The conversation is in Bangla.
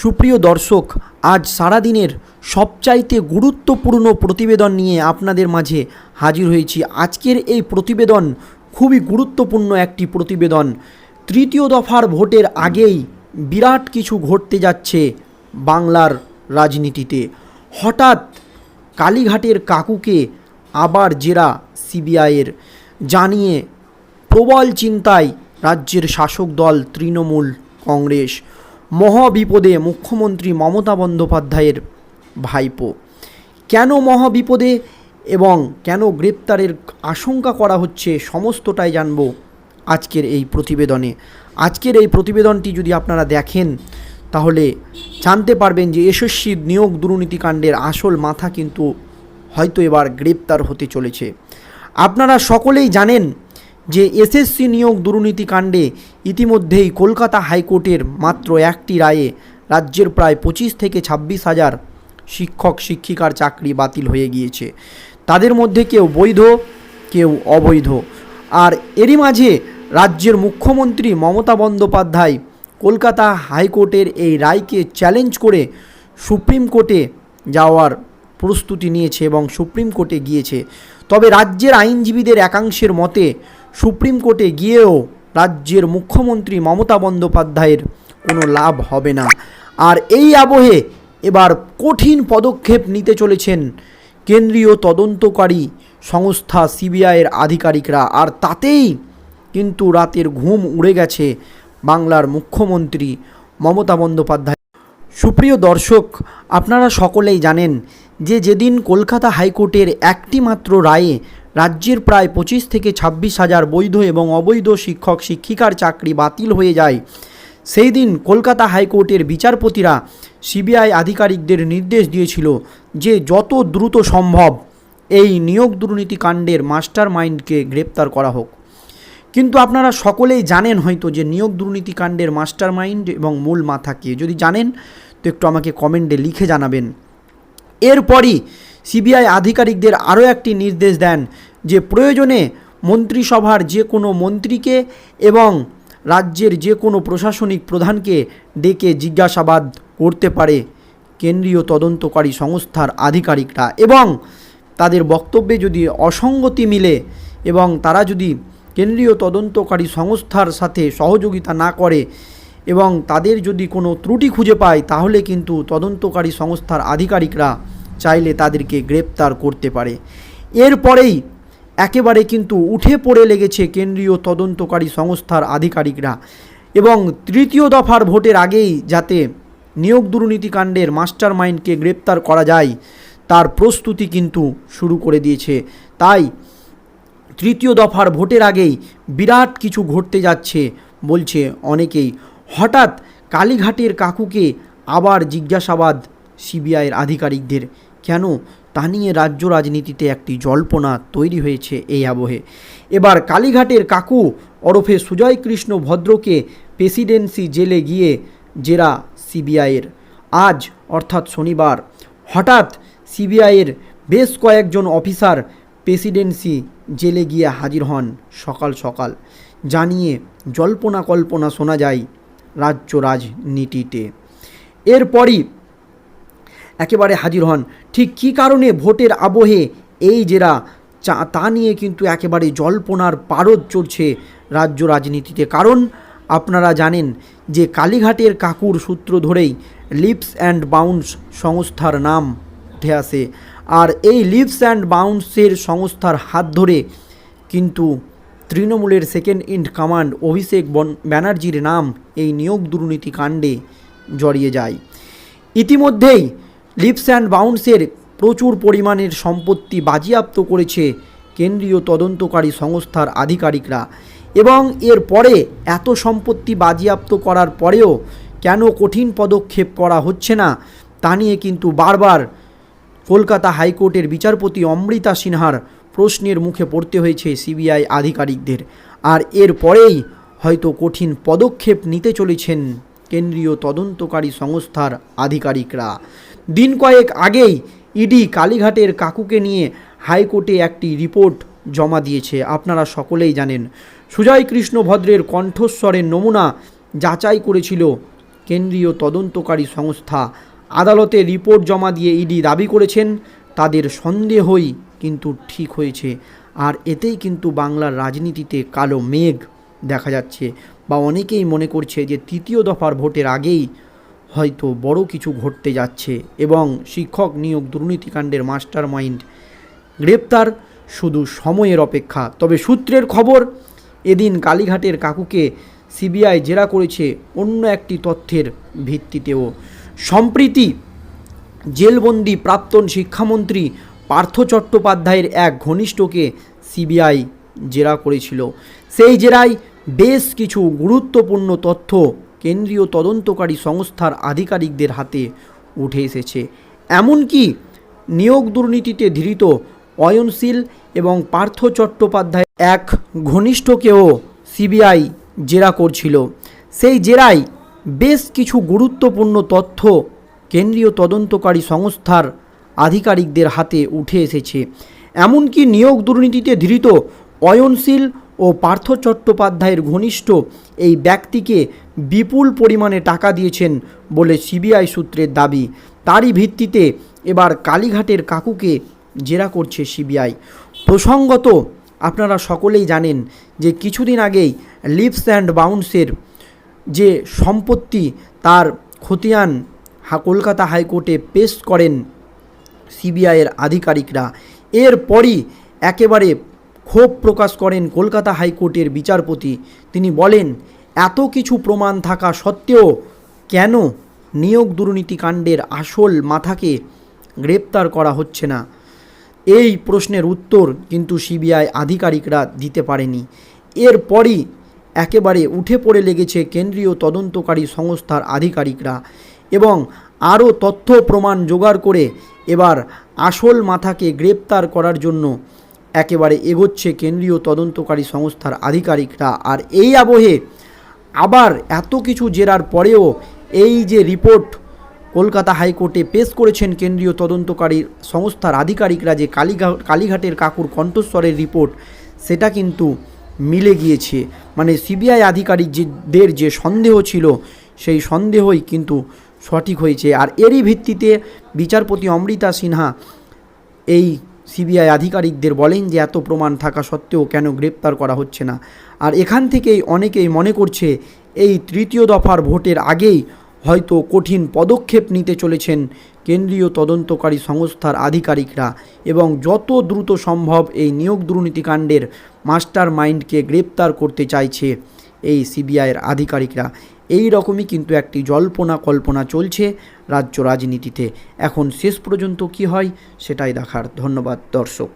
সুপ্রিয় দর্শক, আজ সারাদিনের সবচাইতে গুরুত্বপূর্ণ প্রতিবেদন নিয়ে আপনাদের মাঝে হাজির হয়েছি। আজকের এই প্রতিবেদন খুবই গুরুত্বপূর্ণ একটি প্রতিবেদন। তৃতীয় দফার ভোটের আগেই বিরাট কিছু ঘটতে যাচ্ছে বাংলার রাজনীতিতে। হঠাৎ কালীঘাটের কাকুকে আবার জেরা সিবিআইয়ের। জানিয়ে প্রবল চিন্তায় রাজ্যের শাসক দল, তৃণমূল কংগ্রেস। মহাবিপদে মুখ্যমন্ত্রী মমতা বন্দ্যোপাধ্যায়ের ভাইপো। কেন মহাবিপদে এবং কেন গ্রেপ্তারের আশঙ্কা করা হচ্ছে সমস্তটাই জানব আজকের এই প্রতিবেদনে। আজকের এই প্রতিবেদনটি যদি আপনারা দেখেন, তাহলে জানতে পারবেন যে যশস্বী নিয়োগ দুর্নীতিকাণ্ডের আসল মাথা কিন্তু হয়তো এবার গ্রেপ্তার হতে চলেছে। আপনারা সকলেই জানেন যে এসএসসি নিয়োগ দুর্নীতিকাণ্ডে ইতিমধ্যেই কলকাতা হাইকোর্টের মাত্র একটি রায়ে রাজ্যের প্রায় পঁচিশ থেকে ছাব্বিশ হাজার শিক্ষক শিক্ষিকার চাকরি বাতিল হয়ে গিয়েছে। তাদের মধ্যে কেউ বৈধ, কেউ অবৈধ। আর এরই মাঝে রাজ্যের মুখ্যমন্ত্রী মমতা বন্দ্যোপাধ্যায় কলকাতা হাইকোর্টের এই রায়কে চ্যালেঞ্জ করে সুপ্রিম কোর্টে যাওয়ার প্রস্তুতি নিয়েছে এবং সুপ্রিম কোর্টে গিয়েছে। তবে রাজ্যের আইনজীবীদের একাংশের মতে সুপ্রিম কোর্টে গিয়েও রাজ্যের মুখ্যমন্ত্রী মমতা বন্দ্যোপাধ্যায়ের কোনো লাভ হবে না। আর এই আবহে এবার কঠিন পদক্ষেপ নিতে চলেছেন কেন্দ্রীয় তদন্তকারী সংস্থা সিবিআইয়ের আধিকারিকরা। আর তাতেই কিন্তু রাতের ঘুম উড়ে গেছে বাংলার মুখ্যমন্ত্রী মমতা বন্দ্যোপাধ্যায়। সুপ্রিয় দর্শক, আপনারা সকলেই জানেন যে যেদিন কলকাতা হাইকোর্টের একটি মাত্র রায়ে রাজ্যের প্রায় পঁচিশ থেকে ছাব্বিশ হাজার বৈধ এবং অবৈধ শিক্ষক শিক্ষিকার চাকরি বাতিল হয়ে যায়। সেই দিন কলকাতা হাইকোর্টের বিচারপতিরা সিবিআই আধিকারিকদের নির্দেশ দিয়েছিল যে যত দ্রুত সম্ভব এই নিয়োগ দুর্নীতি কাণ্ডের মাস্টার মাইন্ডকে গ্রেপ্তার করা হোক। কিন্তু আপনারা সকলেই জানেন হয়তো যে নিয়োগ দুর্নীতি কাণ্ডের মাস্টার মাইন্ড এবং মূল মাথা কে। যদি জানেন, তো একটু আমাকে কমেন্টে লিখে জানাবেন। এরপরই সিবিআই আধিকারিকদের আরও একটি নির্দেশ দেন যে প্রয়োজনে মন্ত্রিসভার যে কোনো মন্ত্রীকে এবং রাজ্যের যে কোনো প্রশাসনিক প্রধানকে ডেকে জিজ্ঞাসাবাদ করতে পারে কেন্দ্রীয় তদন্তকারী সংস্থার আধিকারিকরা এবং তাদের বক্তব্যে যদি অসঙ্গতি মিলে এবং তারা যদি কেন্দ্রীয় তদন্তকারী সংস্থার সাথে সহযোগিতা না করে এবং তাদের যদি কোনো ত্রুটি খুঁজে পায়, তাহলে কিন্তু তদন্তকারী সংস্থার আধিকারিকরা চাইলে তাদেরকে গ্রেপ্তার করতে পারে। এরপরেই একেবারে কিন্তু উঠে পড়ে লেগেছে কেন্দ্রীয় তদন্তকারী সংস্থার আধিকারিকরা। এবং তৃতীয় দফার ভোটের আগেই যাতে নিয়োগ দুর্নীতিকাণ্ডের মাস্টার মাইন্ডকে গ্রেপ্তার করা যায়, তার প্রস্তুতি কিন্তু শুরু করে দিয়েছে। তাই তৃতীয় দফার ভোটের আগেই বিরাট কিছু ঘটতে যাচ্ছে বলছে অনেকেই। হঠাৎ কালীঘাটের কাকুকে আবার জিজ্ঞাসাবাদ সিবিআইয়ের আধিকারিকদের। কেন? তা নিয়ে রাজ্য রাজনীতিতে একটি জল্পনা তৈরি হয়েছে এই আবহে। এবার কালীঘাটের কাকু ওরফে সুজয় কৃষ্ণ ভদ্রকে প্রেসিডেন্সি জেলে গিয়ে জেরা সিবিআইয়ের। আজ, অর্থাৎ শনিবার, হঠাৎ সিবিআইয়ের বেশ কয়েকজন অফিসার প্রেসিডেন্সি জেলে গিয়ে হাজির হন সকাল সকাল। জানিয়ে জল্পনা কল্পনা শোনা যায় রাজ্য রাজনীতিতে। এরপরই একেবারে হাজির হন। ঠিক কী কারণে ভোটের আবহে এই জেরা? চা, তা নিয়ে কিন্তু একেবারে জল্পনার পারদ চড়ছে রাজ্য রাজনীতিতে। কারণ আপনারা জানেন যে কালীঘাটের কাকুর সূত্র ধরেই লিপস অ্যান্ড বাউন্স সংস্থার নাম উঠে আসে। আর এই লিপস অ্যান্ড বাউন্সের সংস্থার হাত ধরে কিন্তু তৃণমূলের সেকেন্ড ইন কমান্ড অভিষেক বন, ব্যানার্জির নাম এই নিয়োগ দুর্নীতি কাণ্ডে জড়িয়ে যায়। ইতিমধ্যেই লিপস অ্যান্ড বাউন্সের প্রচুর পরিমাণের সম্পত্তি বাজেয়াপ্ত করেছে কেন্দ্রীয় তদন্তকারী সংস্থার আধিকারিকরা এবং এর পরে এত সম্পত্তি বাজেয়াপ্ত করার পরেও কেন কঠিন পদক্ষেপ করা হচ্ছে না, তা নিয়ে কিন্তু বারবার কলকাতা হাইকোর্টের বিচারপতি অমৃতা সিনহার প্রশ্নের মুখে পড়তে হয়েছে সিবিআই আধিকারিকদের। আর এর পরেই হয়তো কঠিন পদক্ষেপ নিতে চলেছেন কেন্দ্রীয় তদন্তকারী সংস্থার আধিকারিকরা। দিন কয়েক আগেই ইডি কালীঘাটের কাকুকে নিয়ে হাইকোর্টে একটি রিপোর্ট জমা দিয়েছে। আপনারা সকলেই জানেন। সুজয় কৃষ্ণ ভদ্রের কণ্ঠস্বরের নমুনা যাচাই করেছিল কেন্দ্রীয় তদন্তকারী সংস্থা। আদালতে রিপোর্ট জমা দিয়ে ইডি দাবি করেছেন, তাদের সন্দেহই কিন্তু ঠিক হয়েছে। আর এতেই কিন্তু বাংলার রাজনীতিতে কালো মেঘ দেখা যাচ্ছে। বা অনেকেই মনে করছে যে তৃতীয় দফার ভোটের আগেই হয়তো বড় কিছু ঘটতে যাচ্ছে এবং শিক্ষক নিয়োগ দুর্নীতিকাণ্ডের মাস্টার মাইন্ড গ্রেপ্তার শুধু সময়ের অপেক্ষা। তবে সূত্রের খবর, এদিন কালীঘাটের কাকুকে সিবিআই জেরা করেছে অন্য একটি তথ্যের ভিত্তিতেও। সম্প্রীতি, জেলবন্দি প্রাক্তন শিক্ষামন্ত্রী পার্থ চট্টোপাধ্যায়ের এক ঘনিষ্ঠকে সিবিআই জেরা করেছিল। সেই জেরায় বেশ কিছু গুরুত্বপূর্ণ তথ্য কেন্দ্রীয় তদন্তকারী সংস্থার আধিকারিকদের হাতে উঠে এসেছে। এমনকি নিয়োগ দুর্নীতিতে ধৃত অয়নশীল এবং পার্থ চট্টোপাধ্যায় এক ঘনিষ্ঠকেও সিবিআই জেরা করছিল। সেই জেরায় বেশ কিছু গুরুত্বপূর্ণ তথ্য কেন্দ্রীয় তদন্তকারী সংস্থার আধিকারিকদের হাতে উঠে এসেছে। এমনকি নিয়োগ দুর্নীতিতে ধৃত অয়নশীল ও পার্থ চট্টোপাধ্যায়ের ঘনিষ্ঠ এই ব্যক্তিকে বিপুল পরিমাণে টাকা দিয়েছেন বলে সিবিআই সূত্রের দাবি। তারই ভিত্তিতে এবার কালীঘাটের কাকুকে জেরা করছে সিবিআই। প্রসঙ্গত, আপনারা সকলেই জানেন যে কিছুদিন আগেই লিপস অ্যান্ড বাউন্সের যে সম্পত্তি, তার খতিয়ান কলকাতা হাইকোর্টে পেশ করেন সিবিআইয়ের আধিকারিকরা। এরপরই একেবারে ক্ষোভ প্রকাশ করেন কলকাতা হাইকোর্টের বিচারপতি। তিনি বলেন এত কিছু প্রমাণ থাকা সত্ত্বেও কেন নিয়োগ দুর্নীতিকাণ্ডের আসল মাথাকে গ্রেপ্তার করা হচ্ছে না? এই প্রশ্নের উত্তর কিন্তু সিবিআই আধিকারিকরা দিতে পারেনি। এরপরই একেবারে উঠে পড়ে লেগেছে কেন্দ্রীয় তদন্তকারী সংস্থার আধিকারিকরা এবং আরও তথ্য প্রমাণ জোগাড় করে এবার আসল মাথাকে গ্রেপ্তার করার জন্য একেবারে এগোচ্ছে কেন্দ্রীয় তদন্তকারী সংস্থার আধিকারিকরা। আর এই আবহে আবার এত কিছু জেরার পরেও এই যে রিপোর্ট কলকাতা হাইকোর্টে পেশ করেছেন কেন্দ্রীয় তদন্তকারী সংস্থার আধিকারিকরা যে কালীঘাট, কালীঘাটের কাকুর কণ্ঠস্বরের রিপোর্ট, সেটা কিন্তু মিলে গিয়েছে। মানে সিবিআই আধিকারিকদের যে সন্দেহ ছিল, সেই সন্দেহই কিন্তু সঠিক হয়েছে। আর এরই ভিত্তিতে বিচারপতি অমৃতা সিনহা এই সিবিআই আধিকারিকদের বলেন যে, এত প্রমাণ থাকা সত্ত্বেও কেন গ্রেপ্তার করা হচ্ছে না? আর এখান থেকেই অনেকেই মনে করছে, এই তৃতীয় দফার ভোটের আগেই হয়তো কঠিন পদক্ষেপ নিতে চলেছেন কেন্দ্রীয় তদন্তকারী সংস্থার আধিকারিকরা এবং যত দ্রুত সম্ভব এই নিয়োগ দুর্নীতিকাণ্ডের মাস্টার মাইন্ডকে গ্রেপ্তার করতে চাইছে এই সিবিআইয়ের আধিকারিকরা। এই রকমই কিন্তু একটি জল্পনা কল্পনা চলছে রাজ্য রাজনীতিতে। এখন শেষ পর্যন্ত কি হয় সেটাই দেখার ধন্যবাদ, দর্শক।